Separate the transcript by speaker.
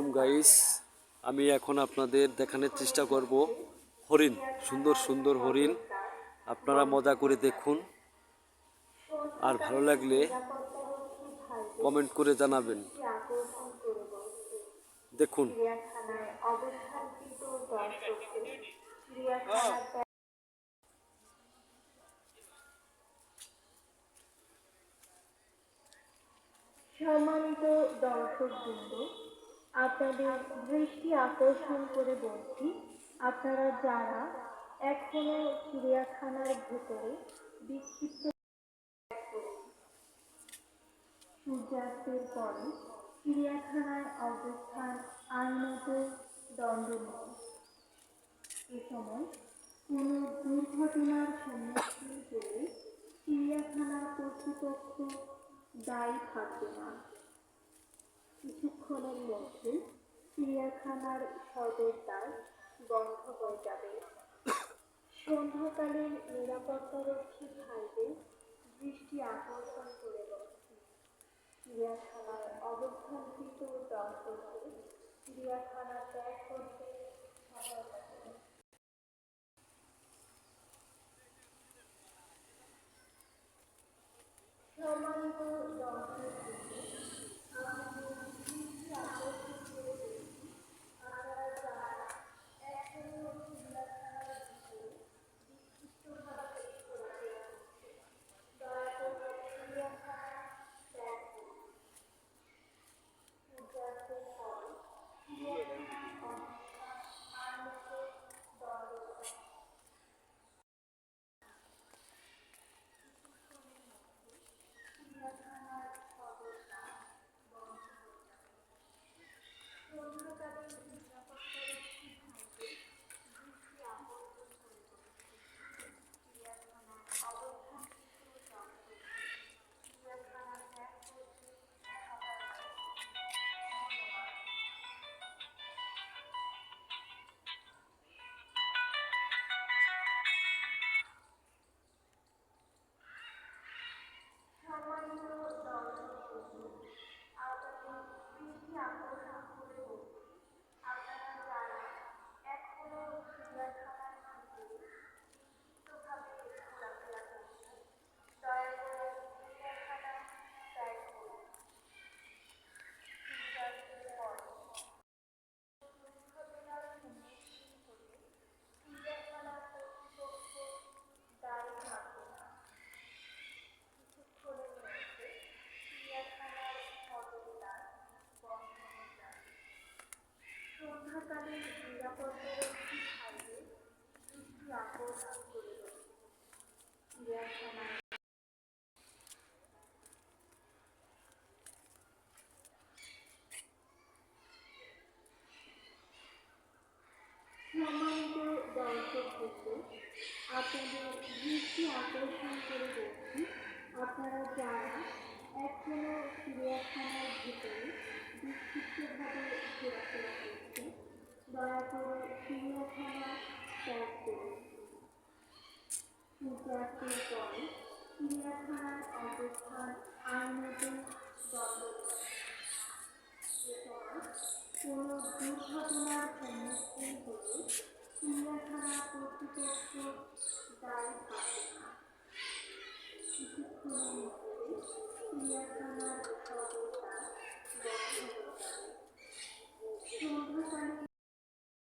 Speaker 1: আলাইকুম গাইস আমি এখন আপনাদের দেখানোর চেষ্টা করব হরিণ, সুন্দর সুন্দর হরিণ। আপনারা মজা করে দেখুন। আর ভালো লাগলে কমেন্ট করে জানাবেন। দেখুন।
Speaker 2: সম্মানিত দর্শকবৃন্দ আপনাদের দৃষ্টি আকর্ষণ করে বলছি, আপনারা যারা এখনও চিড়িয়াখানার ভেতরে বিক্ষিপ্ত সূর্যাস্তের পরে চিড়িয়াখানার অবস্থান আইনত দণ্ডনীয়। এ সময় কোনো দুর্ঘটনার সম্মুখীন হলে চিড়িয়াখানা কর্তৃপক্ষ দায়ী থাকবে না। কিছুক্ষণের মধ্যে চিড়িয়াখানার সদর দ্বার বন্ধ হয়ে যাবে। সন্ধ্যাকালীন নিরাপত্তারক্ষী সম্মানিত দর্শকবৃন্দ, আপনাদের দৃষ্টি আকর্ষণ করে বলছি আপনারা যারা এখনও চিড়িয়াখানার ভিতরে বিক্ষিপ্তভাবে ঘোরাফেরা করছেন দয়া চিড়িয়াখানা ত্যাগ পরে চিড়িয়াখানার অবস্থান এ সময় কোনো দুর্ঘটনার সম্মুখীন হলে